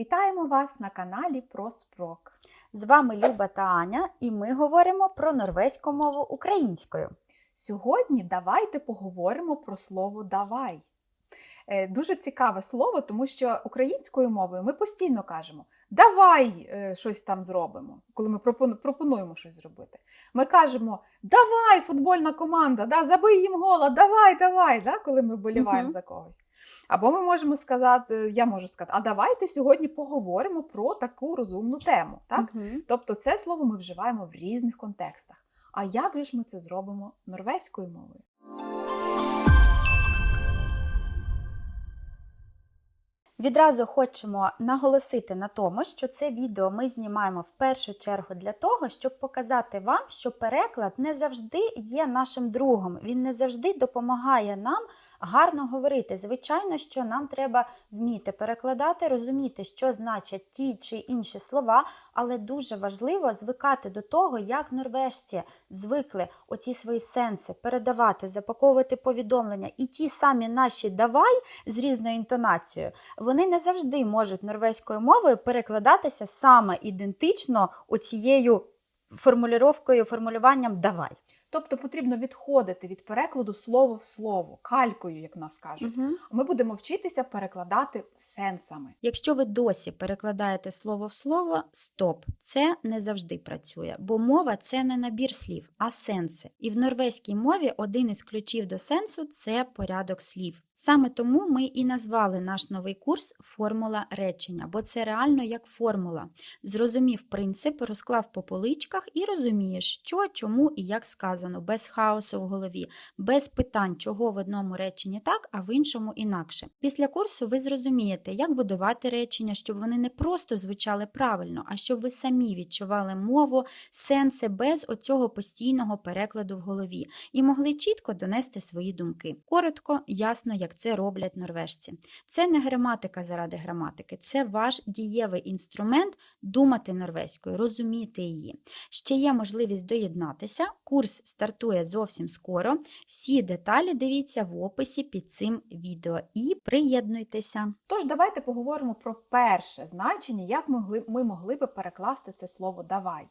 Вітаємо вас на каналі про Спрок. З вами Люба та Аня, і ми говоримо про норвезьку мову українською. Сьогодні давайте поговоримо про слово давай. Е, Дуже цікаве слово, тому що українською мовою ми постійно кажемо давай е, щось там зробимо, коли ми пропонуємо щось зробити. Ми кажемо давай, футбольна команда, да, забий їм гола, давай, давай, да, коли ми вболіваємо Мгм. за когось. Або ми можемо сказати, я можу сказати, а давайте сьогодні поговоримо про таку розумну тему. Так? Мгм. Тобто це слово ми вживаємо в різних контекстах. А як же ж ми це зробимо норвезькою мовою? Відразу хочемо наголосити на тому, що це відео ми знімаємо в першу чергу для того, щоб показати вам, що переклад не завжди є нашим другом. Він не завжди допомагає нам гарно говорити. Звичайно, що нам треба вміти перекладати, розуміти, що значать ті чи інші слова, але дуже важливо звикати до того, як норвежці звикли оці свої сенси передавати, запаковувати повідомлення. І ті самі наші давай з різною інтонацією, вони не завжди можуть норвезькою мовою перекладатися саме ідентично оцією формулюванням, давай. Тобто потрібно відходити від перекладу слово в слово, калькою, як нас кажуть. Ми будемо вчитися перекладати сенсами. Якщо ви досі перекладаєте слово в слово, стоп, це не завжди працює, бо мова це не набір слів, а сенси. І в норвезькій мові один із ключів до сенсу це порядок слів. Саме тому ми і назвали наш новий курс Формула речення, бо це реально як формула. Зрозумів принцип, розклав по поличках і розумієш, що, чому і як сказано, без хаосу в голові, без питань, чого в одному реченні так, а в іншому інакше. Після курсу ви зрозумієте, як будувати речення, щоб вони не просто звучали правильно, а щоб ви самі відчували мову, сенси без оцього постійного перекладу в голові і могли чітко донести свої думки. Коротко, ясно, як це роблять норвежці. Це не граматика заради граматики, це ваш дієвий інструмент думати норвезькою, розуміти її. Ще є можливість доєднатися. Курс стартує зовсім скоро. Всі деталі дивіться в описі під цим відео і приєднуйтеся. Тож давайте поговоримо про перше значення, як могли, ми могли би перекласти це слово давай.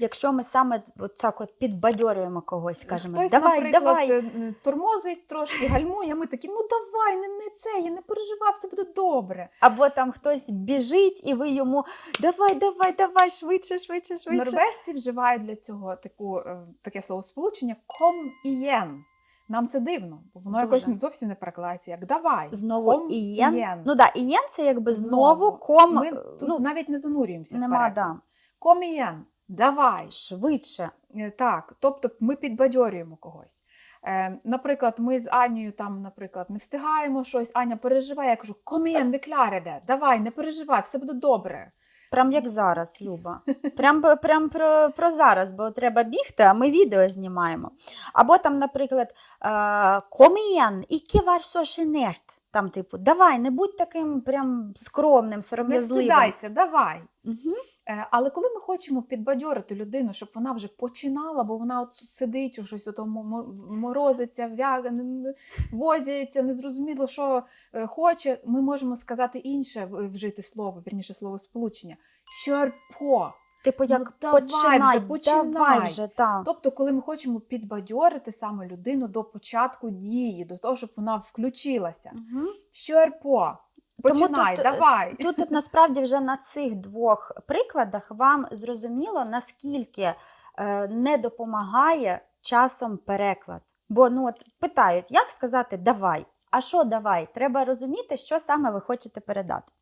Якщо ми саме от так от підбадьорюємо когось, скажемо, Хтось, давай, наприклад, давай. е, тормозить трошки, гальмує, а ми такі, ну давай, не, не це, я не переживай, все буде добре. Або там хтось біжить, і ви йому давай, давай, давай, швидше, швидше, швидше. Норвежці вживають для цього таку, е, таке словосполучення ком ієн. Нам це дивно, бо воно Дуже. якось зовсім не перекладається, як давай. Знову ком ієн. ієн. Ну да, ієн це якби знову, Знову. ком. Ми е, тут ну, навіть не занурюємося нема, в да. Ком ієн, давай. швидше. Е, Так, тобто ми підбадьорюємо когось. Е, наприклад, ми з Анією там, наприклад, не встигаємо щось, Аня переживає, я кажу, комієн, викляреде, давай, не переживай, все буде добре. Прям як зараз, Люба. Прям, прям про, про зараз, бо треба бігти, а ми відео знімаємо. Або там, наприклад, е, комієн, і вар сошенерт. Там, типу, давай, не будь таким прям скромним, Не сором'язливим. встидайся, давай. Угу. Е, Але коли ми хочемо підбадьорити людину, щоб вона вже починала, бо вона от сидить, у щось морозиться, вяга, возяється, незрозуміло, що е, хоче, ми можемо сказати інше, вжити слово, вірніше слово сполучення. Щорпо. Типу, як Ну, давай починай, вже, починай. давай вже, та. Тобто, коли ми хочемо підбадьорити саме людину до початку дії, до того, щоб вона включилася. Угу. Щорпо. Тому тут, е, давай. Тут, тут насправді вже на цих двох прикладах вам зрозуміло, наскільки е, не допомагає часом переклад. Бо ну от питають, як сказати давай. А що давай? Треба розуміти, що саме ви хочете передати.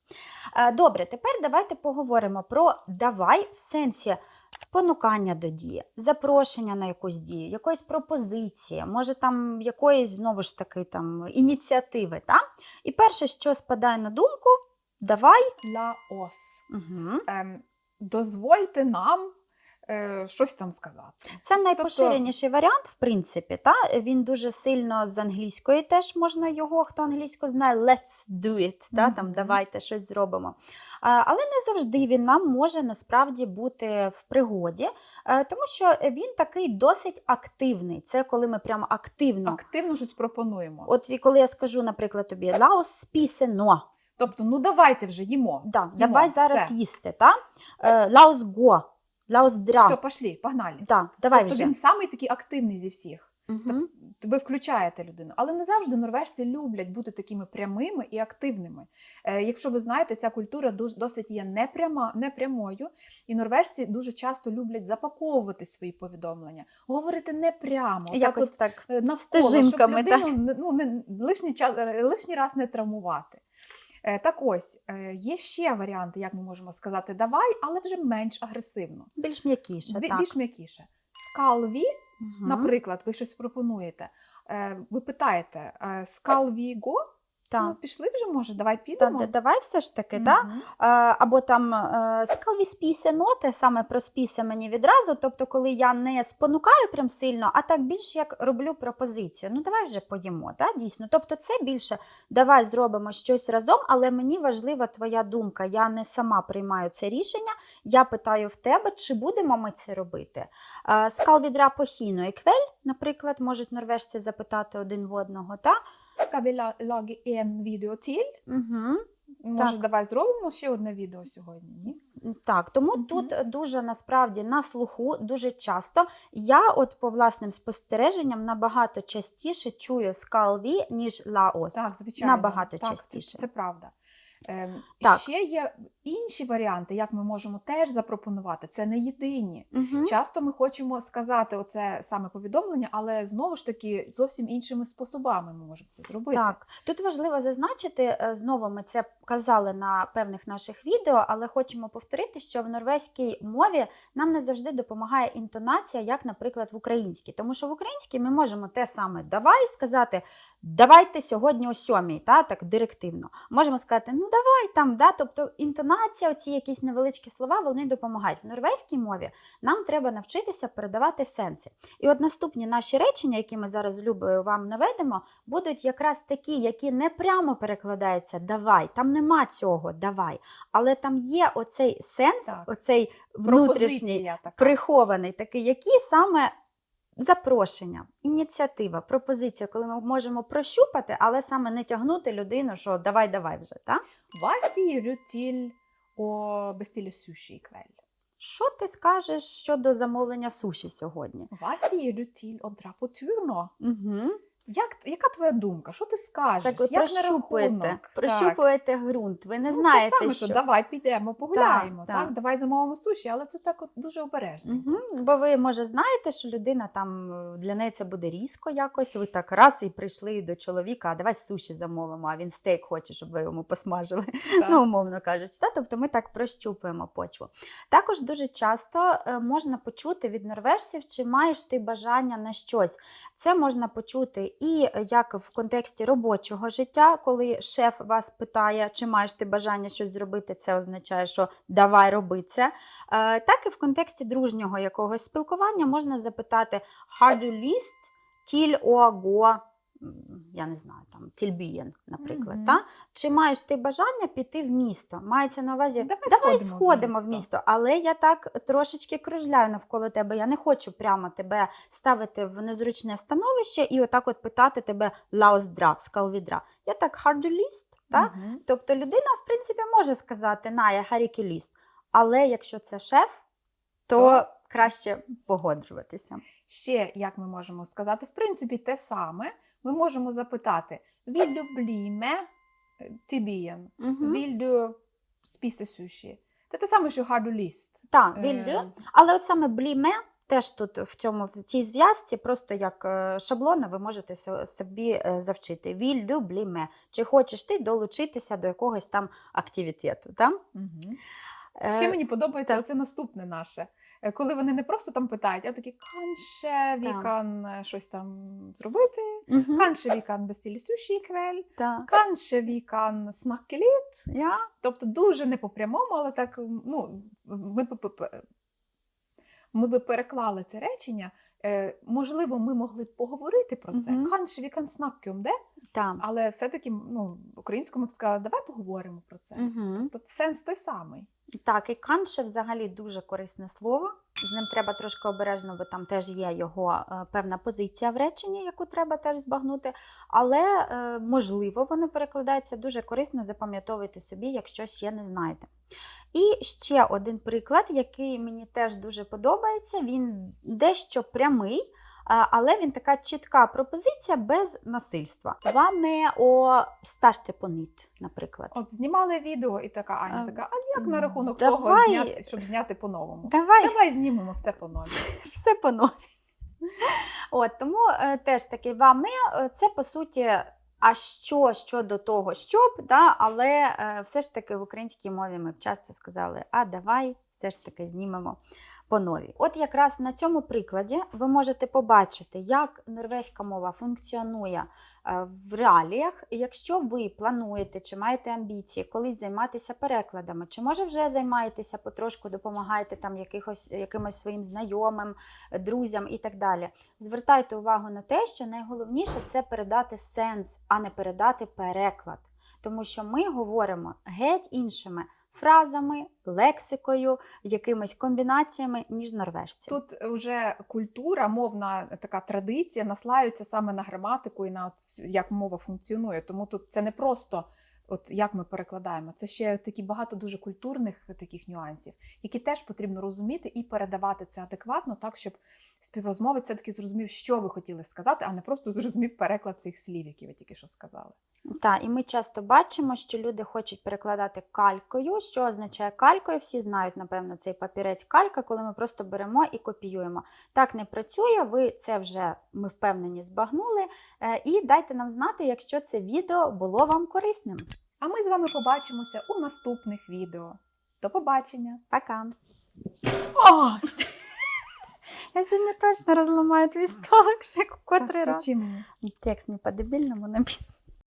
Е, Добре, тепер давайте поговоримо про давай в сенсі спонукання до дії, запрошення на якусь дію, якоїсь пропозиції, може там якоїсь знову ж таки там ініціативи. Та? І перше, що спадає на думку, давай. Ла ос. Угу. Ем, дозвольте нам щось там сказати. Це найпоширеніший варіант, в принципі. Та? Він дуже сильно з англійської теж можна його, хто англійську знає, let's do it. Та? Там, давайте щось зробимо. Але не завжди він нам може насправді бути в пригоді, е, тому що він такий досить активний. Це коли ми прямо активно. Активно щось пропонуємо. От і коли я скажу, наприклад, тобі Лаос спісено. Тобто, ну давайте вже їмо. Да, Їмо, давай зараз все. їсти, та? Е, го, лаус дра. Все, пошли, погнали. Да, давай тобто вже. він самий такий активний зі всіх. Мгм. Ви включаєте людину. Але не завжди норвежці люблять бути такими прямими і активними. Е, якщо ви знаєте, ця культура дуже досить є непряма, непрямою, і норвежці дуже часто люблять запаковувати свої повідомлення, говорити не прямо, так Якось от, так. е, навколо, стежинками, щоб людину не- ну, не, лишній, час, лишній раз не травмувати. Е, Так ось, е, є ще варіанти, як ми можемо сказати давай, але вже менш агресивно, Більш м'якіше, так. більш м'якіше. Скалві угу. Наприклад, ви щось пропонуєте. Е, ви питаєте, скалві «Skal gå?» Ну, пішли вже, може, давай Та, підемо. да- давай все ж таки, так? Мгм. Е, Або там е, скалві спісе ноти, саме про спісе мені відразу. Тобто, коли я не спонукаю прям сильно, а так більш як роблю пропозицію. Ну давай вже поїмо, так? дійсно. Тобто, це більше давай зробимо щось разом, але мені важлива твоя думка. Я не сама приймаю це рішення. Я питаю в тебе, чи будемо ми це робити. Е, Скал відра похіно і квель, наприклад, можуть норвежці запитати один в одного. Та? «Skal vi la- lage en video til?» Угу. Може, Так. давай зробимо ще одне відео сьогодні, ні? Так, тому угу. тут дуже насправді на слуху дуже часто. Я, от по власним спостереженням, набагато частіше чую скалві, ніж лаос. Так, звичайно. Набагато так, частіше. Це, це правда. Ем, Так. Ще є інші варіанти, як ми можемо теж запропонувати. Це не єдині. Угу. Часто ми хочемо сказати оце саме повідомлення, але знову ж таки зовсім іншими способами ми можемо це зробити. Так, тут важливо зазначити, е, знову ми це казали на певних наших відео, але хочемо повторити, що в норвезькій мові нам не завжди допомагає інтонація, як, наприклад, в українській. Тому що в українській ми можемо те саме давай сказати, давайте сьогодні о сьомій, та, так директивно. Можемо сказати, ну давай там, да, тобто інтонація, оці якісь невеличкі слова, вони допомагають. В норвезькій мові нам треба навчитися передавати сенси. І от наступні наші речення, які ми зараз з Любою вам наведемо, будуть якраз такі, які не прямо перекладаються давай. Там нема цього давай. Але там є оцей сенс, Так. оцей внутрішній, така. прихований, такий, який саме. Запрошення, ініціатива, пропозиція, коли ми можемо прощупати, але саме не тягнути людину, що давай, давай вже. Так? Васі рютіль о til суші і квель. Що ти скажеш щодо замовлення суші сьогодні? Васі рютіль о nå? Угу. Як, яка твоя думка? Що ти скажеш? Це Як прощупуєте? Прощупуєте ґрунт. Ви не Ну, знаєте, те саме, що. давай підемо, погуляємо, Так, так, так. давай замовимо суші, але це так от дуже обережно. Угу. Бо ви, може, знаєте, що людина там для неї це буде різко якось. Ви так раз і прийшли до чоловіка, а давай суші замовимо, а він стейк хоче, щоб ви йому посмажили. Так. ну, умовно кажучи. Та? Тобто ми так прощупуємо почву. Також дуже часто е, можна почути від норвежців, чи маєш ти бажання на щось. Це можна почути і е, як в контексті робочого життя, коли шеф вас питає, чи маєш ти бажання щось зробити, це означає, що давай роби це. Е, Так і в контексті дружнього якогось спілкування можна запитати «How do you list till or м, я не знаю, там тільбієн, наприклад. Мгм. Та? Чи маєш ти бажання піти в місто? Мається на увазі, Давай давай сходимо в сходимо в місто». місто, але я так трошечки кружляю навколо тебе. Я не хочу прямо тебе ставити в незручне становище і отак от питати тебе лауздра, скалвідра. Я так хардуліст, та? Мгм. Тобто людина, в принципі, може сказати на я харікюліст, але якщо це шеф, то То- краще погоджуватися. Ще як ми можемо сказати, в принципі, те саме. Ми можемо запитати: til byen? Угу. Vil du spise sushi? Це те саме, що har du. Так, Е, вільдю. Але от саме бліме. Теж тут в цьому в цій зв'язці, просто як е, шаблона, ви можете собі е, завчити. Бліме. Чи хочеш ти долучитися до якогось там активітету? Там? Е, Ще мені подобається так. оце наступне наше. Е, Коли вони не просто там питають, а такі канше вікан е, щось там зробити, канше вікан bestille sushi квель, канше вікан snakke litt. Тобто дуже не по прямому, але так, ну, ми б, ми би переклали це речення. Е, можливо, ми могли б поговорити про це. Канше вікан snakke om det, але все-таки ну, українською ми б сказали, давай поговоримо про це. Тобто сенс той самий. Так, і канше взагалі дуже корисне слово. З ним треба трошки обережно, бо там теж є його е, певна позиція в реченні, яку треба теж збагнути. Але е, можливо, воно перекладається дуже корисно, запам'ятовуйте собі, якщо ще не знаєте. І ще один приклад, який мені теж дуже подобається. Він дещо прямий, але він така чітка пропозиція без насильства. Вами о старте поніт, наприклад. От знімали відео, і така Аня така, а як на рахунок того, зняти, щоб зняти по-новому? Давай Давай знімемо все по-новому. все по нові. От, тому е, теж таки вами е, це по суті. А що щодо того, щоб, да, але е, все ж таки в українській мові ми б часто сказали, а давай все ж таки знімемо по новій. От якраз на цьому прикладі ви можете побачити, як норвезька мова функціонує е, в реаліях. Якщо ви плануєте чи маєте амбіції колись займатися перекладами, чи може вже займаєтеся потрошку, допомагаєте там якихось, якимось своїм знайомим, друзям і так далі. Звертайте увагу на те, що найголовніше це передати сенс, а не передати переклад. Тому що ми говоримо геть іншими фразами, лексикою, якимись комбінаціями, ніж норвежці. Тут вже культура, мовна така традиція наслаюється саме на граматику і на от, як мова функціонує. Тому тут це не просто от як ми перекладаємо, це ще такі багато дуже культурних таких нюансів, які теж потрібно розуміти і передавати це адекватно, так щоб співрозмовець все-таки зрозумів, що ви хотіли сказати, а не просто зрозумів переклад цих слів, які ви тільки що сказали. Так, і ми часто бачимо, що люди хочуть перекладати калькою. Що означає калькою? Всі знають, напевно, цей папірець калька, коли ми просто беремо і копіюємо. Так не працює, ви це вже, ми впевнені, збагнули. Е, І дайте нам знати, якщо це відео було вам корисним. А ми з вами побачимося у наступних відео. До побачення! Пока! О! Я сьогодні точно розламаю твій столик ще котрий раз. Текст не по-дебільному написан.